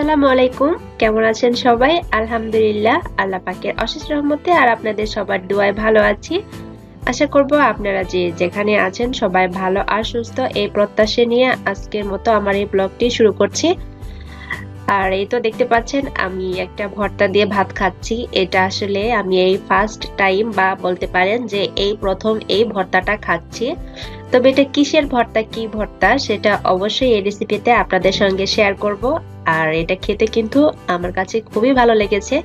আসসালামু আলাইকুম। কেমন আছেন সবাই? আলহামদুলিল্লাহ, আল্লাহ পাকের অশেষ রহমতে আর আপনাদের সবার দোয়ায় ভালো আছি। আশা করব আপনারা যে যেখানে আছেন সবাই ভালো আর সুস্থ। এই প্রত্যাশা নিয়ে আজকের মতো আমার এই ব্লগটি শুরু করছি। আর এই তো দেখতে পাচ্ছেন, আমি একটা ভর্তা দিয়ে ভাত খাচ্ছি। এটা আসলে আমি এই ফার্স্ট টাইম বা বলতে পারেন যে এই প্রথম এই ভর্তাটা খাচ্ছি। তবে এটা কিসের ভর্তা, কি ভর্তা সেটা অবশ্যই এই রেসিপিতে আপনাদের সঙ্গে শেয়ার করব। আর এটা খেতে কিন্তু আমার কাছে খুবই ভালো লেগেছে,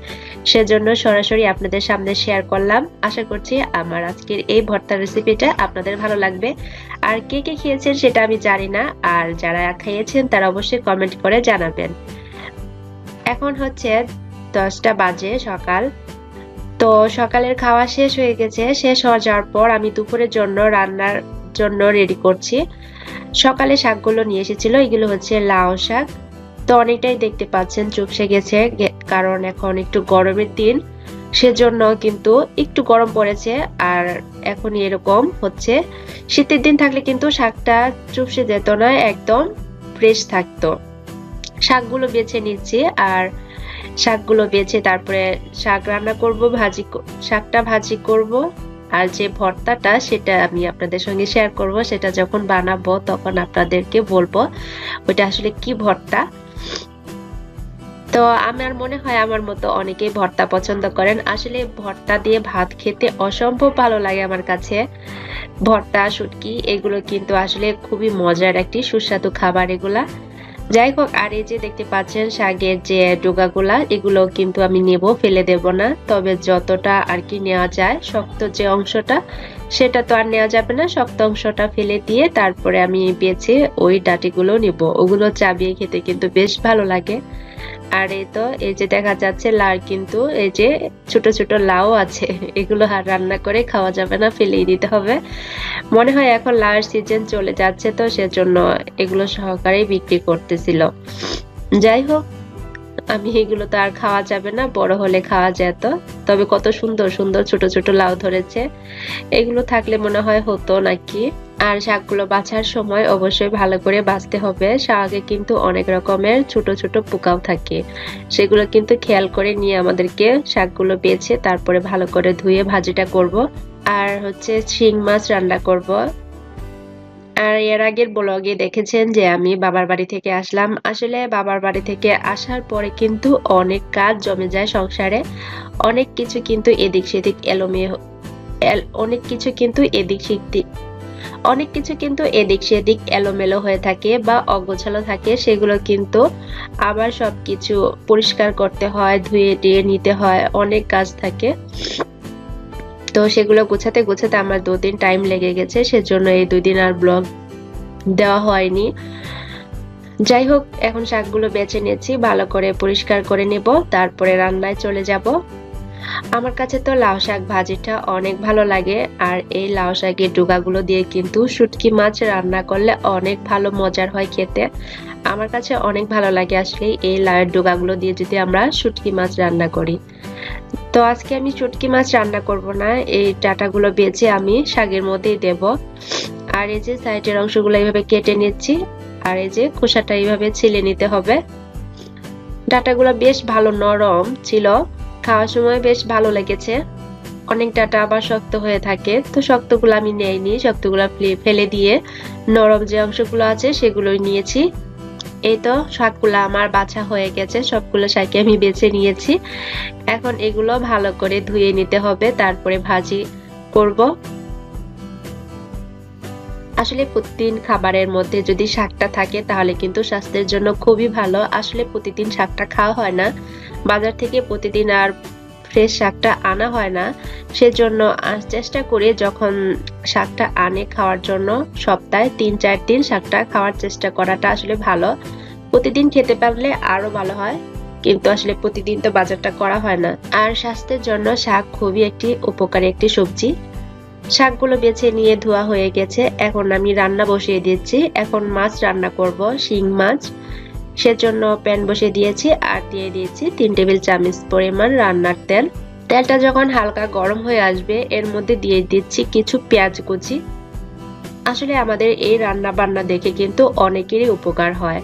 সেজন্য সরাসরি আপনাদের সামনে শেয়ার করলাম। আশা করছি আমার আজকের এই ভর্তার রেসিপিটা আপনাদের ভালো লাগবে। আর কে কে খেয়েছেন সেটা আমি জানি না, আর যারা খেয়েছেন তারা অবশ্যই কমেন্ট করে জানাবেন। এখন হচ্ছে দশটা বাজে সকাল। তো সকালের খাওয়া শেষ হয়ে গেছে, শেষ হওয়া যাওয়ার পর আমি দুপুরের জন্য রান্নার জন্য রেডি করছি। সকালে শাকগুলো নিয়ে এসেছিল, এগুলো হচ্ছে লাউ শাক। তো অনেকটাই দেখতে পাচ্ছেন, চুপসে গেছে কারণ এখন একটু গরমের দিন। সেজন্য কিন্তু একটু গরম পড়েছে, আর এখন এরকম হচ্ছে। শীতের দিন থাকলে কিন্তু শাকটা চুপসে যেত না, একদম ফ্রেশ থাকতো। শাকগুলো বেছে নিচ্ছি, আর শাকগুলো বেছে তারপরে শাক রান্না করব, ভাজি শাকটা ভাজি করব। আর যে ভর্তাটা সেটা আমি আপনাদের সঙ্গে শেয়ার করব, সেটা যখন বানাবো তখন আপনাদেরকে বলব ওইটা আসলে কি ভর্তা। তো আমার মনে হয় আমার মতো অনেকেই ভর্তা পছন্দ করেন। আসলে ভর্তা দিয়ে ভাত খেতে অসম্ভব ভালো লাগে আমার কাছে। ভর্তা, শুটকি, এগুলো কিন্তু আসলে খুবই মজার একটি সুস্বাদু খাবার এগুলা। যাই হোক আর এই যে দেখতে পাচ্ছেন শাকের যে ডোগাগুলা, এগুলো কিন্তু আমি নেব, ফেলে দেব না। তবে যতটা আর কি নেওয়া যায়, শক্ত যে অংশটা, সেটা তো আর নেওয়া যাবে না। শক্ত অংশটা ফেলে দিয়ে তারপরে আমি বেছে ওই ডাটিগুলো নেব। ওগুলো চাবিয়ে খেতে কিন্তু বেশ ভালো লাগে। আর এই তো, এই যে দেখা যাচ্ছে লাউ কিন্তু এই যে ছোট ছোট লাউ আছে, এগুলো আর রান্না করে খাওয়া যাবে না, ফেলেই দিতে হবে। মনে হয় এখন লাউয়ের সিজন চলে যাচ্ছে তো সেজন্য এগুলো সহকারে বিক্রি করতেছিল। যাই হোক আমি এগুলো তো আর খাওয়া যাবে না, বড় হলে খাওয়া যেত। তবে কত সুন্দর সুন্দর ছোট ছোট লাউ ধরেছে। এগুলো থাকলে মনে হয় হতো নাকি? আর শাকগুলো বাছার সময় অবশ্যই ভালো করে বাছতে হবে। শাকে কিন্তু অনেক রকমের ছোট ছোট পোকাও থাকে। সেগুলো কিন্তু খেয়াল করে নিয়ে আমাদেরকে শাকগুলো বেছে তারপরে ভালো করে ধুয়ে ভাজিটা করব। আর হচ্ছে শিং মাছ রান্না করব। আর এর আগের ব্লগে দেখেছেন যে আমি বাবার বাড়ি থেকে আসলাম। আসলে বাবার বাড়ি থেকে আসার পরে কিন্তু অনেক কাজ জমে যায় সংসারে। অনেক কিছু কিন্তু এদিক সেদিক এলোমে অনেক কিছু কিন্তু এদিক সেদিক, অনেক কিছু কিন্তু এদিক সেদিক এলোমেলো হয়ে থাকে বা অগোছালো থাকে। সেগুলো কিন্তু আবার সব কিছু পরিষ্কার করতে হয়, ধুয়ে টিয়ে নিতে হয়, অনেক কাজ থাকে। তো সেগুলো গোছাতে গোছাতে আমার দুদিন টাইম লেগে গেছে, সেজন্য এই দুই দিন আর ব্লগ দেওয়া হয়নি। যাই হোক, এখন শাকগুলো বেছে নিয়েছি, ভালো করে পরিষ্কার করে নেব, তারপরে রান্নায় চলে যাব। আমার কাছে তো লাউ শাক ভাজিটা অনেক ভালো লাগে, আর এই লাউ শাকের ডুগাগুলো দিয়ে কিন্তু শুটকি মাছ রান্না করলে অনেক ভালো মজার হয় খেতে। আমার কাছে অনেক ভালো লাগে আসলে এই লাউয়ের ডোগাগুলো দিয়ে যদি আমরা শুটকি মাছ রান্না করি। তো আজকে আমি চুটকি মাছ রান্না করব না। এই ডাটাগুলো বেছে আমি শাকের মধ্যেই দেব। আর এই যে সাইডের অংশগুলো এইভাবে কেটে নিচ্ছি। আর এই যে খোসাটা এইভাবে ছিলে নিতে হবে। ডাটাগুলো বেশ ভালো নরম ছিল। খাওয়ার সময় বেশ ভালো লেগেছে। অনেক ডাটা আবার শক্ত হয়ে থাকে। তো শক্তগুলো আমি নেইনি। শক্তগুলো ফেলে দিয়ে নরম যে অংশগুলো আছে সেগুলোই নিয়েছি। এই তো শাকগুলো আমার বাছা হয়ে গেছে, সবগুলো শাকে আমি বেছে নিয়েছি। এখন এগুলো ভালো করে ধুয়ে নিতে হবে, তারপরে ভাজি করব। আসলে প্রতিদিন খাবারের মধ্যে যদি শাকটা থাকে, তাহলে কিন্তু স্বাস্থ্যের জন্য খুবই ভালো। আসলে প্রতিদিন শাকটা খাওয়া হয় না। বাজার থেকে প্রতিদিন আর ফ্রেশ শাকটা আনা হয় না, সেজন্য চেষ্টা করি যখন শাকটা আনে খাওয়ার জন্য সপ্তাহে তিন, চার দিন শাকটা খাওয়ার চেষ্টা করাটা আসলে ভালো। প্রতিদিন খেতে পারলে আরও ভালো হয়, কিন্তু আসলে প্রতিদিন তো বাজারটা করা হয় না। আর স্বাস্থ্যের জন্য শাক খুবই একটি উপকারী একটি সবজি। শাকগুলো বেছে নিয়ে ধোয়া হয়ে গেছে, এখন আমি রান্না বসিয়ে দিচ্ছি। এখন মাছ রান্না করব, শিং মাছ সেজন্য প্যান বসে দিয়েছি আর দিয়ে দিয়েছি তিন টেবিল চামচ পরিমাণ রান্নার তেল। তেলটা যখন হালকা গরম হয়ে আসবে, এর মধ্যে দিয়ে দিচ্ছি কিছু পেঁয়াজ কুচি। আসলে আমাদের এই রান্না বান্না দেখে কিন্তু অনেকেরই উপকার হয়।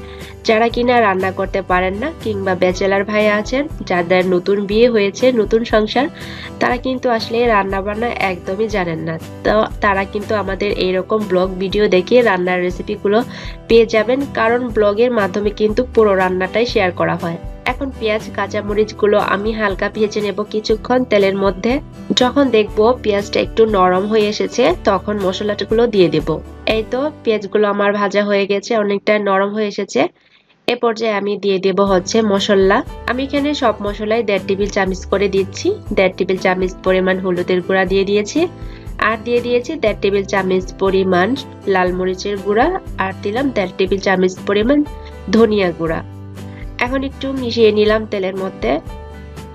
যারা কিনা রান্না করতে পারেন না কিংবা ব্যাচেলার ভাই আছেন, যাদের নতুন বিয়ে হয়েছে, নতুন সংসার, তারা কিন্তু আসলে রান্না বান্না একদমই জানেন না। তো তারা কিন্তু আমাদের এইরকম ব্লগ ভিডিও দেখে রান্নার রেসিপিগুলো পেয়ে যাবেন, কারণ ব্লগের মাধ্যমে কিন্তু পুরো রান্নাটাই শেয়ার করা হয়। এখন পেঁয়াজ, কাঁচামরিচগুলো আমি হালকা ভেজে নেব কিছুক্ষণ তেলের মধ্যে। যখন দেখব পেঁয়াজটা একটু নরম হয়ে এসেছে, তখন মশলাগুলো দিয়ে দেব। এই তো পেঁয়াজগুলো আমার ভাজা হয়ে গেছে, অনেকটা নরম হয়ে এসেছে। এ পর্যায়ে আমি দিয়ে দেব হচ্ছে মশলা। আমি এখানে সব মশলায় দেড় টেবিল চামিচ করে দিচ্ছি। দেড় টেবিল চামিচ পরিমাণ হলুদের গুঁড়া দিয়ে দিয়েছি। আর দিয়ে দিয়েছি দেড় টেবিল চামিচ পরিমাণ লাল মরিচের গুঁড়া। আর দিলাম দেড় টেবিল চামিচ পরিমাণ ধনিয়া গুঁড়া। এখন একটু মিশিয়ে নিলাম তেলের মধ্যে।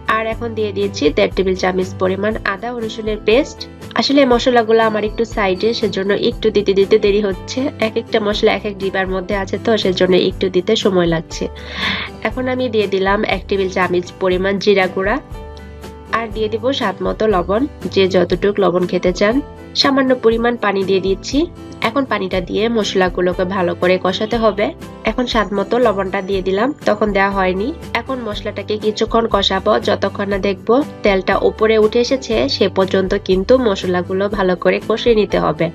আর এখন দিয়ে দিয়েছি দেড় টেবিল চামচ পরিমাণ আদা রসুনের পেস্ট। আসলে মশলাগুলো আমার একটু সাইডে, সেজন্য একটু দিতে দিতে দেরি হচ্ছে। এক একটা মশলা এক এক ডিবার মধ্যে আছে তো, সেজন্য একটু দিতে সময় লাগছে। এখন আমি দিয়ে দিলাম এক টেবিল চামচ পরিমাণ জিরা গুঁড়া। আর দিয়ে দিব স্বাদ মতো লবণ, যে যতটুক লবণ খেতে চান। সামান্য পরিমাণ পানি দিয়ে দিচ্ছি। এখন পানিটা দিয়ে মশলাগুলোকে ভালো করে কষাতে হবে। এখন স্বাদ মতো লবণটা দিয়ে দিলাম, তখন দেওয়া হয়নি। এখন মশলাটাকে কিছুক্ষণ কষাবো, যতক্ষণ না দেখব তেলটা উপরে উঠে এসেছে, সে পর্যন্ত কিন্তু মশলাগুলো ভালো করে কষিয়ে নিতে হবে।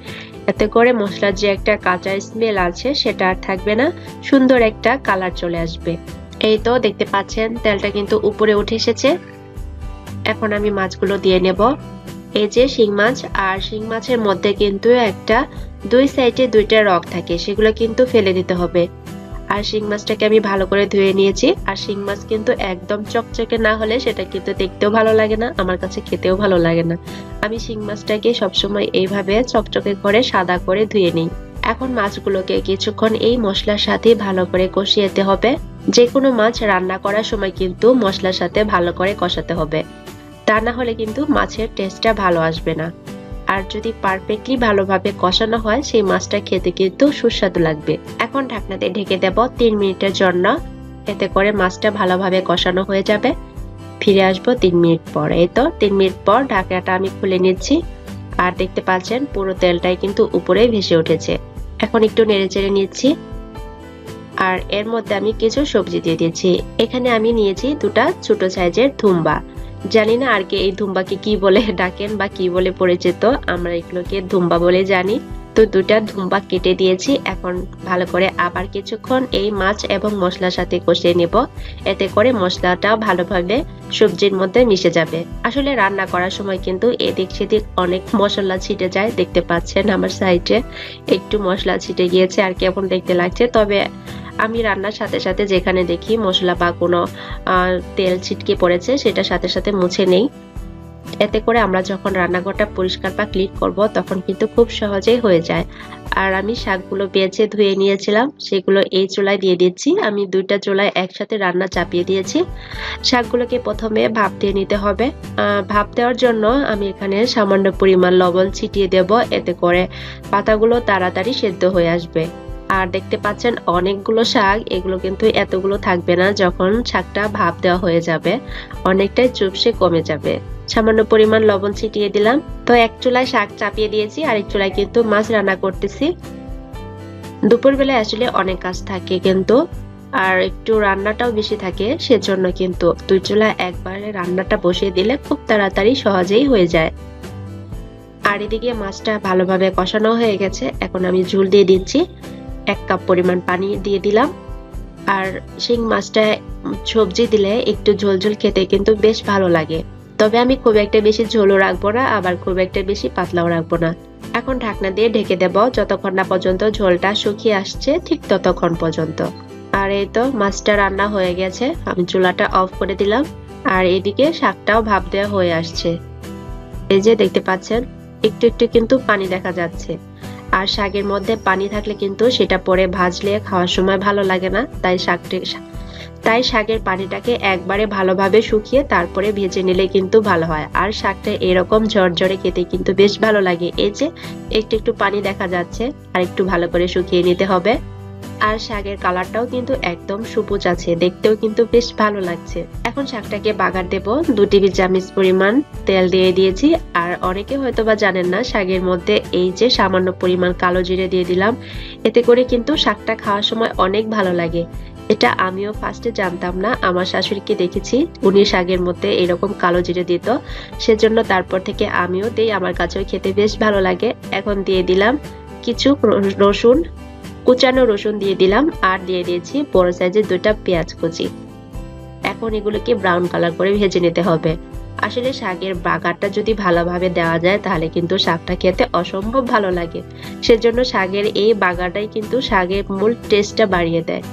এতে করে মশলার যে একটা কাঁচা স্মেল আছে, সেটা আর থাকবে না, সুন্দর একটা কালার চলে আসবে। এই তো দেখতে পাচ্ছেন, তেলটা কিন্তু উপরে উঠে এসেছে। এখন আমি মাছগুলো দিয়ে নেব। এই যে শিং মাছ, আর শিং মাছের মধ্যে কিন্তু একটা দুই সাইডে দুইটা রক থাকে, সেগুলো কিন্তু ফেলে দিতে হবে। আর শিং মাছটাকে আমি ভালো করে ধুয়ে নিয়েছি, আর শিং মাছ কিন্তু একদম চকচকে না হলে সেটা কিন্তু দেখতেও ভালো লাগে না, আমার কাছে খেতেও ভালো লাগে না। আমি শিং মাছটাকে সবসময় এইভাবে চকচকে করে, সাদা করে ধুয়ে নিই। এখন মাছগুলোকে কিছুক্ষণ এই মশলার সাথে ভালো করে কষিয়েতে হবে। যে কোনো মাছ রান্না করার সময় কিন্তু মশলার সাথে ভালো করে কষাতে হবে। তা না হলে কিন্তু মাছের টেস্টটা ভালো আসবে না। আর যদি পারফেক্টলি ভালোভাবে কষানো হয়, সেই মাছটা খেতে কিন্তু সুস্বাদু লাগবে। এখন ঢাকনাতে ঢেকে দেব তিন মিনিটের জন্য। এতে করে মাছটা ভালোভাবে কষানো হয়ে যাবে। ফিরে আসব তিন মিনিট পর। এই তো, তিন মিনিট পর ঢাকনাটা আমি খুলে নিচ্ছি। আর দেখতে পাচ্ছেন, পুরো তেলটাই কিন্তু উপরে ভেসে উঠেছে। এখন একটু নেড়ে চেড়ে নিচ্ছি। আর এর মধ্যে আমি কিছু সবজি দিয়ে দিয়েছি এখানে আমি নিয়েছি দুটা ছোট সাইজের থুম্বা জানি না আর কি এই ধুম্বাকে কি বলে ডাকেন বা কি বলে পরিচিত, আমরা এগুলোকে ধুম্বা বলে জানি। তো দুটা ধুম্বা কেটে দিয়েছি। এখন ভালো করে আবার কিছুক্ষণ এই মাছ এবং মশলার সাথে কষিয়ে নেব। এতে করে মশলাটা ভালোভাবে সবজির মধ্যে মিশে যাবে। আসলে রান্না করার সময় কিন্তু এদিক সেদিক অনেক মশলা ছিটে যায়, দেখতে পাচ্ছেন আমার সাইডে। একটু মশলা ছিটে গিয়েছে আর কেমন দেখতে লাগছে। তবে আমি রান্নার সাথে সাথে যেখানে দেখি মশলা বা কোনো তেল ছিটকে পড়েছে সেটা সাথে সাথে মুছে নেই। এতে করে আমরা যখন রান্নাঘরটা পরিষ্কার বা ক্লিন করব, তখন কিন্তু খুব সহজেই হয়ে যায়। আর আমি শাকগুলো বেছে ধুয়ে নিয়েছিলাম, সেগুলো এই চুলায় দিয়ে দিচ্ছি। আমি দুইটা চুলায় একসাথে রান্না চাপিয়ে দিয়েছি। শাকগুলোকে প্রথমে ভাপ দিয়ে নিতে হবে। ভাপ দেওয়ার জন্য আমি এখানে সামান্য পরিমাণ লবণ ছিটিয়ে দেব। এতে করে পাতাগুলো তাড়াতাড়ি সেদ্ধ হয়ে আসবে। আর দেখতে পাচ্ছেন অনেকগুলো শাক, এগুলো কিন্তু এতগুলো থাকবে না যখন শাকটা ভাপ দেওয়া হয়ে যাবে। অনেকটাই চুপসে কমে যাবে। সামান্য পরিমাণ লবণ ছিটিয়ে দিলাম। তো এক চুলায় শাক চাপিয়ে দিয়েছি আর এক চুলায় কিন্তু মাছ রান্না করতেছি। দুপুরবেলায় আসলে অনেক কাজ থাকে কিন্তু, আর একটু রান্নাটাও বেশি থাকে, সেজন্য কিন্তু দুই চুলায় একবারে রান্নাটা বসিয়ে দিলে খুব তাড়াতাড়ি সহজেই হয়ে যায়। আর এদিকে মাছটা ভালোভাবে কষানো হয়ে গেছে, এখন আমি ঝুল দিয়ে দিচ্ছি। এক কাপ পরিমাণ পানি দিয়ে দিলাম। আর শিং মাছটা সবজি দিলে একটু ঝোল ঝোল খেতে কিন্তু বেশ ভালো লাগে। তবে আমি খুব একটা বেশি ঝোলও রাখব না, আবার খুব একটা বেশি পাতলাও রাখব না। এখন ঢাকনা দিয়ে ঢেকে দেব, যতক্ষণ না পর্যন্ত ঝোলটা শুকিয়ে আসছে, ঠিক ততক্ষণ পর্যন্ত। আর এই তো, মাছটা রান্না হয়ে গেছে, আমি চুলাটা অফ করে দিলাম, আর এদিকে শাকটাও ভাব দেওয়া হয়ে আসছে। এই যে দেখতে পাচ্ছেন, একটু একটু কিন্তু পানি দেখা যাচ্ছে। আর শাকের মধ্যে পানি থাকলে কিন্তু সেটা পরে ভাজলে খাওয়ার সময় ভালো লাগে না, তাই শাকটি তাই শাকের পানিটাকে একবারে ভালোভাবে শুকিয়ে তারপরে ভেজে নিলে কিন্তু ভালো হয়। আর শাকটা এরকম ঝরঝরে খেতে কিন্তু বেশ ভালো লাগে। এই যে, একটু একটু পানি দেখা যাচ্ছে আর একটু ভালো করে শুকিয়ে নিতে হবে। আর শাকের কালারটাও কিন্তু একদম সবুজ আছে। দেখতেও কিন্তু বেশ ভালো লাগছে। এখন শাকটাকে বাগার দেব। দু টেবিল চামচ পরিমাণ তেল দিয়ে দিয়েছি। আর অনেকে হয়তো বা জানেন না, শাকের মধ্যে এই যে সামান্য পরিমাণ কালো জিরে দিয়ে দিলাম। এতে করে কিন্তু শাকটা খাওয়ার সময় অনেক ভালো লাগে। এটা আমিও ফার্স্টে জানতাম না, আমার শাশুড়িকে দেখেছি, উনি শাকের মধ্যে এরকম কালো জিরে দিত, সেজন্য তারপর থেকে আমিও দিই, আমার কাছেও খেতে বেশ ভালো লাগে। এখন দিয়ে দিলাম কিছু রসুন, কুচানো রসুন দিয়ে দিলাম, আর দিয়ে দিয়েছি বড় সাইজের দুটা পেঁয়াজ কুচি। এখন এগুলোকে ব্রাউন কালার করে ভেজে নিতে হবে। আসলে শাকের বাগারটা যদি ভালোভাবে দেওয়া যায়, তাহলে কিন্তু শাকটা খেতে অসম্ভব ভালো লাগে। সেজন্য শাকের এই বাগারটাই কিন্তু শাকের মূল টেস্টটা বাড়িয়ে দেয়।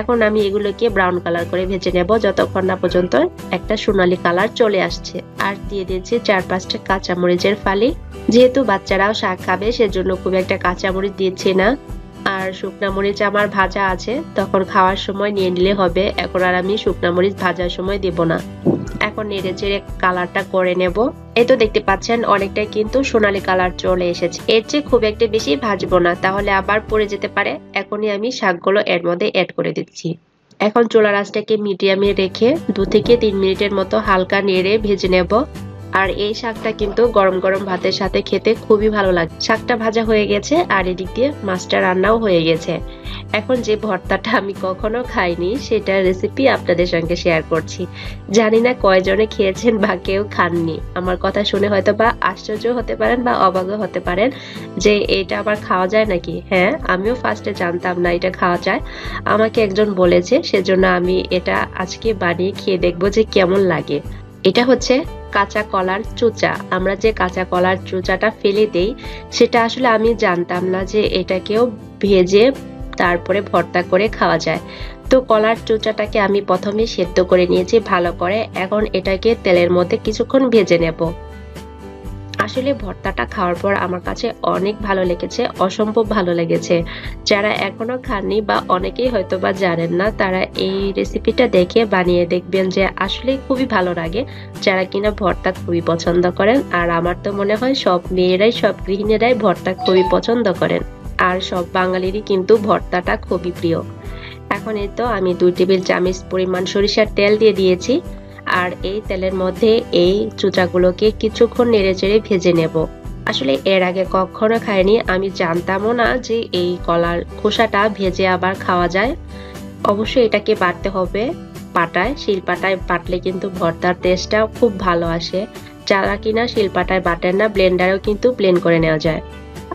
এখন আমি এগুলোকে ব্রাউন কালার করে ভেজে নেব যতক্ষণ না পর্যন্ত একটা সোনালি কালার চলে আসছে। আর দিয়ে দিয়েছি চার পাঁচটা কাঁচামরিচের ফালি। যেহেতু বাচ্চারাও শাক খাবে, সেজন্য খুব একটা কাঁচামরিচ দিচ্ছি না। আর শুকনা মরিচ আমার ভাজা আছে, তখন খাওয়ার সময় নিয়ে নিলে হবে। এখন আর আমি শুকনা মরিচ ভাজার সময় দেব না। এখন নেড়ে চেড়ে কালারটা করে নেব। এই তো দেখতে পাচ্ছেন, অনেকটাই কিন্তু সোনালি কালার চলে এসেছে। এর চেয়ে খুব একটা বেশি ভাজবো না, তাহলে আবার পরে যেতে পারে। এখনই আমি শাকগুলো এর মধ্যে অ্যাড করে দিচ্ছি। এখন চোলা রাসটাকে মিডিয়ামে রেখে দু থেকে তিন মিনিটের মতো হালকা নেড়ে ভেজে নেব। আর এই শাকটা কিন্তু গরম গরম ভাতের সাথে খেতে খুবই ভালো লাগে। শাকটা ভাজা হয়ে গেছে আর এদিক দিয়ে মাছটা রান্নাও হয়ে গেছে। এখন যে ভর্তাটা আমি কখনো খাইনি সেটার রেসিপি আপনাদের সঙ্গে শেয়ার করছি। জানি না কয়জনে খেয়েছেন বা কেউ খাননি। আমার কথা শুনে হয়তো বা আশ্চর্য হতে পারেন বা অবাক হতে পারেন যে এটা আবার খাওয়া যায় নাকি? হ্যাঁ আমিও ফার্স্টে জানতাম না এটা খাওয়া যায়। আমাকে একজন বলেছে, সেজন্য আমি এটা আজকে বানিয়ে খেয়ে দেখব যে কেমন লাগে। এটা হচ্ছে কাঁচা কলার চোচা। আমরা যে কাঁচা কলার চোচাটা ফেলে দেই, সেটা আসলে আমি জানতাম না যে এটাকেও ভেজে তারপরে ভর্তা করে খাওয়া যায়। তো কলার চোচাটাকে আমি প্রথমে সেদ্ধ করে নিয়েছি ভালো করে। এখন এটাকে তেলের মধ্যে কিছুক্ষণ ভেজে নেব। আসলে ভর্তাটা খাওয়ার পর আমার কাছে অনেক ভালো লেগেছে, অসম্ভব ভালো লেগেছে। যারা এখনও খাননি বা অনেকেই হয়তো বা জানেন না, তারা এই রেসিপিটা দেখে বানিয়ে দেখবেন যে আসলে খুবই ভালো লাগে। যারা কিনা ভর্তা খুবই পছন্দ করেন, আর আমার তো মনে হয় সব মেয়েরাই, সব গৃহিণীরাই ভর্তা খুবই পছন্দ করেন। আর সব বাঙালিরই কিন্তু ভর্তাটা খুবই প্রিয়। এখন এই তো আমি দুই টেবিল চামচ পরিমাণ সরিষার তেল দিয়ে দিয়েছি। আর এই তেলের মধ্যে এই চুচাগুলোকে কিছুক্ষণ নেড়ে চেড়ে ভেজে নেব। আসলে এর আগে কখনো খাইনি, আমি জানতামও না যে এই কলার খোসাটা ভেজে আবার খাওয়া যায়। অবশ্যই এটাকে বাটতে হবে পাটায়, শিলপাটায় বাটলে কিন্তু ভর্তার টেস্টটাও খুব ভালো আসে। যারা কিনা শিলপাটায় বাটেন না, ব্লেন্ডারেও কিন্তু ব্লেন্ড করে নেওয়া যায়।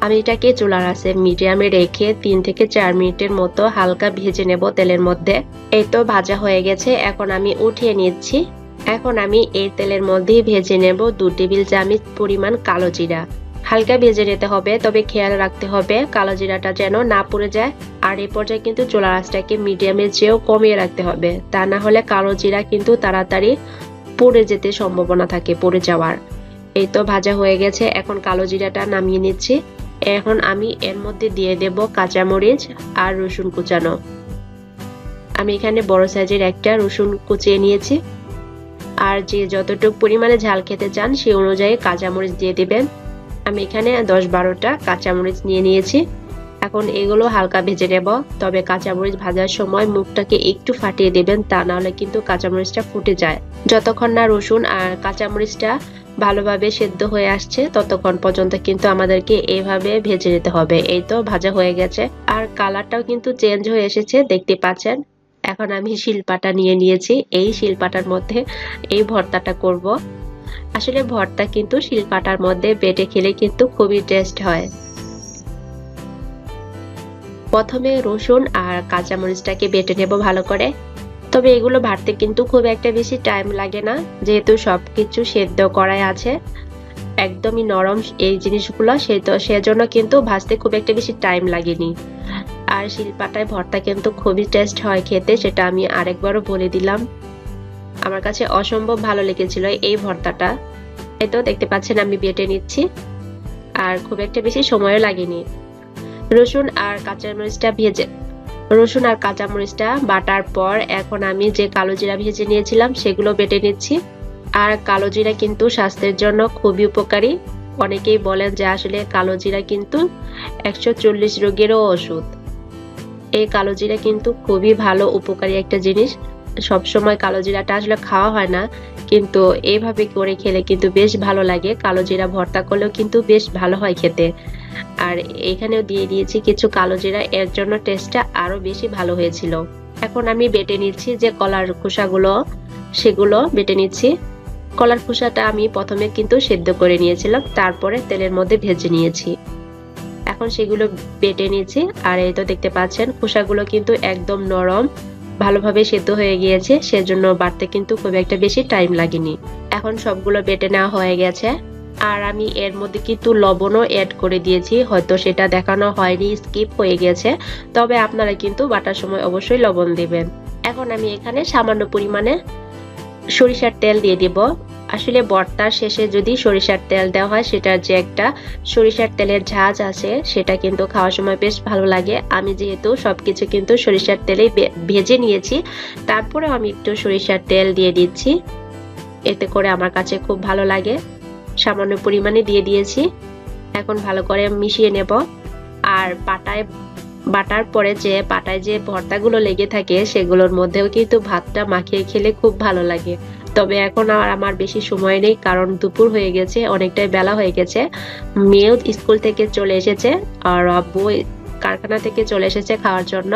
আমি এটাকে চুলার আছে মিডিয়ামে রেখে তিন থেকে চার মিনিটের মতো হালকা ভেজে নেব তেলের মধ্যে। এই তো ভাজা হয়ে গেছে, এখন আমি উঠিয়ে নিচ্ছি। এখন আমি এই তেলের মধ্যে ভেজে নেব দু টেবিল চামচ পরিমাণ কালো জিরা। হালকা ভেজে নিতে হবে, তবে খেয়াল রাখতে হবে কালো জিরাটা যেন না পড়ে যায়। আর এই পর্যায়ে কিন্তু চোলা আঁচটাকে মিডিয়ামে চেয়েও কমিয়ে রাখতে হবে। তা না হলে কালো জিরা কিন্তু তাড়াতাড়ি পড়ে যেতে সম্ভাবনা থাকে, পড়ে যাওয়ার। এই তো ভাজা হয়ে গেছে, এখন কালো জিরাটা নামিয়ে নিচ্ছি। এখন আমি এর মধ্যে দিয়ে দেব কাঁচামরিচ আর রসুন কুচানো। আমি এখানে বড় সাইজের একটা রসুন কুচিয়ে নিয়েছি। আর যে যতটুকু পরিমাণে ঝাল খেতে চান সেই অনুযায়ী কাঁচামরিচ দিয়ে দিবেন। আমি এখানে দশ বারোটা কাঁচামরিচ নিয়ে নিয়েছি। এখন এগুলো হালকা ভেজে নেব। তবে কাঁচামরিচ ভাজার সময় মুখটাকে একটু ফাটিয়ে দেবেন, তা নাহলে কিন্তু কাঁচামরিচটা ফুটে যায়। যতক্ষণ না রসুন আর কাঁচামরিচটা ভালোভাবে সেদ্ধ হয়ে আসছে, ততক্ষণ পর্যন্ত কিন্তু আমাদেরকে এইভাবে ভেজে নিতে হবে। এই তো ভাজা হয়ে গেছে। আর কালারটাও কিন্তু চেঞ্জ হয়ে এসেছে, দেখতে পাচ্ছেন। এখন আমি শিলপাটা নিয়ে নিয়েছি। এই শিলপাটার মধ্যে এই ভর্তাটা করব। আসলে ভর্তা কিন্তু শিলপাটার মধ্যে বেটে খেলে কিন্তু খুবই টেস্ট হয়। প্রথমে রসুন আর কাঁচামরিচটাকে বেটে নেব ভালো করে। তবে এগুলো ভাজতে কিন্তু খুব একটা বেশি টাইম লাগে না। যেহেতু সবকিছু সেদ্ধ করাই আছে। একদমই নরম এই জিনিসগুলো, সে তো সেজন্য কিন্তু ভাজতে খুব একটা বেশি টাইম লাগেনি। আর শিলপাটায় ভর্তা কিন্তু খুবই টেস্ট হয় খেতে, সেটা আমি আরেকবারও বলে দিলাম। আমার কাছে অসম্ভব ভালো লেগেছিল এই ভর্তাটা। এই তো দেখতে পাচ্ছেন আমি বেটে নিচ্ছি। আর খুব একটা বেশি সময়ও লাগেনি। রসুন আর কাঁচামরিচটা ভেজে, রসুন আর কাঁচামরিচটা বাটার পর এখন আমি যে কালো জিরা ভেজে নিয়েছিলাম, সেগুলো বেটে নিচ্ছি। আর কালো জিরা কিন্তু স্বাস্থ্যের জন্য খুবই উপকারী। অনেকেই বলেন যে আসলে কালো জিরা কিন্তু একশো চল্লিশ রোগেরও ওষুধ। এই কালো জিরা কিন্তু খুবই ভালো, উপকারী একটা জিনিস। সব সময় কালো জিরাটা আসলে খাওয়া হয় না, কিন্তু এইভাবে করে খেলে কিন্তু বেশ ভালো লাগে। কালো জিরা ভর্তা করলেও কিন্তু বেশ ভালো হয় খেতে। আর এখানেও দিয়ে দিয়েছি কিছু কালো জিরা, এর জন্য টেস্টটা আরও বেশি ভালো হয়েছিল। এখন আমি বেটে নিচ্ছি যে কলার খোসাগুলো, সেগুলো বেটে নিচ্ছি। কলার খোসাটা আমি প্রথমে কিন্তু সেদ্ধ করে নিয়েছিলাম, তারপরে তেলের মধ্যে ভেজে নিয়েছি। এখন সেগুলো বেটে নিয়েছি। আর এই তো দেখতে পাচ্ছেন, খোসাগুলো কিন্তু একদম নরম, ভালোভাবে সেদ্ধ হয়ে গিয়েছে। সেজন্য বাটতে কিন্তু খুব একটা বেশি টাইম লাগেনি। এখন সবগুলো বেটে নেওয়া হয়ে গেছে। আর আমি এর মধ্যে কিন্তু লবণও অ্যাড করে দিয়েছি। হয়তো সেটা দেখানো হয়নি স্কিপ হয়ে গেছে। তবে আপনারা কিন্তু বাটার সময় অবশ্যই লবণ দিবেন। এখন আমি এখানে সামান্য পরিমাণে সরিষার তেল দিয়ে দিব। আসলে বর্তার শেষে যদি সরিষার তেল দেওয়া হয়, সেটার যে একটা সরিষার তেলের ঝাঁজ আছে, সেটা কিন্তু খাওয়ার সময় বেশ ভালো লাগে। আমি যেহেতু সব কিছু কিন্তু সরিষার তেলেই ভেজে নিয়েছি। তারপরে আমি একটু সরিষার তেল দিয়ে দিচ্ছি। এতে করে আমার কাছে খুব ভালো লাগে। সামান্য পরিমাণে দিয়ে দিয়েছি। এখন ভালো করে মিশিয়ে নেব। আর পাটায় বাটার পরে যে পাটায় যে ভর্তাগুলো লেগে থাকে, সেগুলোর মধ্যেও কিন্তু ভাতটা মাখিয়ে খেলে খুব ভালো লাগে। তবে এখন আর আমার বেশি সময় নেই, কারণ দুপুর হয়ে গেছে, অনেকটাই বেলা হয়ে গেছে। মেয়েও স্কুল থেকে চলে এসেছে আর আব্বু কারখানা থেকে চলে এসেছে খাওয়ার জন্য।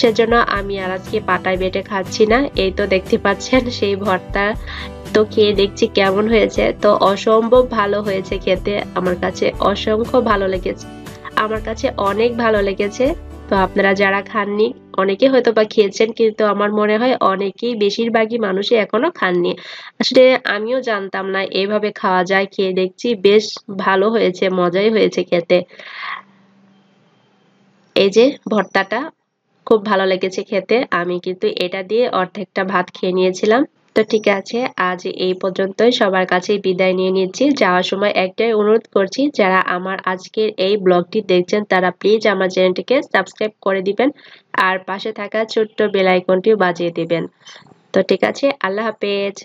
সেজন্য আমি আর আজকে পাটায় বেটে খাচ্ছি না। এই তো দেখতে পাচ্ছেন, সেই ভর্তা তো খেয়ে দেখছি কেমন হয়েছে। তো অসম্ভব ভালো হয়েছে খেতে। আমার কাছে অসংখ্য ভালো লেগেছে। আমার কাছে অনেক ভালো লেগেছে। তো আপনারা যারা খাননি, অনেকে হয়তো বা খেয়েছেন, কিন্তু আমার মনে হয় অনেকেই বেশিরভাগই মানুষই এখনও খাননি। আসলে আমিও জানতাম না এইভাবে খাওয়া যায়, খেয়ে দেখছি বেশ ভালো হয়েছে, মজাই হয়েছে খেতে। এই যে ভর্তাটা, খুব ভালো লেগেছে খেতে, আমি কিন্তু এটা দিয়ে অর্ধেকটা ভাত খেয়ে নিয়েছিলাম। তো ঠিক আছে, আজ এই পর্যন্তই। সবার কাছে বিদায় নিয়ে নিচ্ছি। যাওয়ার সময় একটাই অনুরোধ করছি, যারা আমার আজকের এই ব্লগটি দেখছেন, তারা প্লিজ আমার চ্যানেলটিকে সাবস্ক্রাইব করে দিবেন আর পাশে থাকা ছোট্ট বেল আইকনটিও বাজিয়ে দিবেন। তো ঠিক আছে, আল্লাহ হাফেজ।